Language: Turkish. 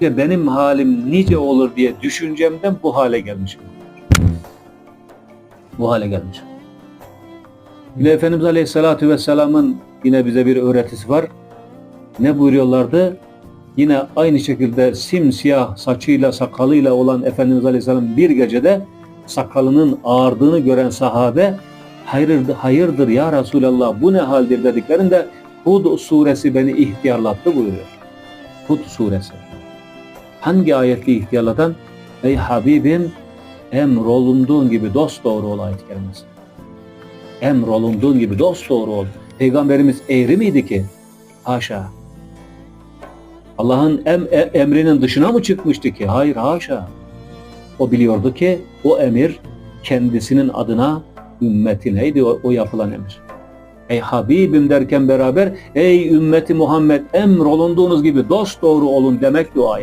İşte benim halim nice olur diye düşüncemden bu hale gelmişim. Bu hale gelmişim. Yine Efendimiz Aleyhisselatü Vesselam'ın yine bize bir öğretisi var. Ne buyuruyorlardı? Yine aynı şekilde simsiyah saçıyla sakalıyla olan Efendimiz Aleyhisselam bir gecede sakalının ağardığını gören sahabe hayırdır, hayırdır ya Resulallah bu ne haldir dediklerinde Hud suresi beni ihtiyarlattı buyuruyor. Hud suresi. Hangi ayetli ihtiyarlatan? Ey Habibim emrolunduğun gibi dost doğru ol ayet kerimesi. Emrolunduğun gibi dost doğru ol. Peygamberimiz eğri miydi ki? Haşa. Allah'ın em, e- emrinin dışına mı çıkmıştı ki? Hayır haşa. O biliyordu ki o emir kendisinin adına ümmetineydi o, o yapılan emir. Ey Habibim derken beraber ey ümmeti Muhammed emrolunduğunuz gibi dost doğru olun demek duaya.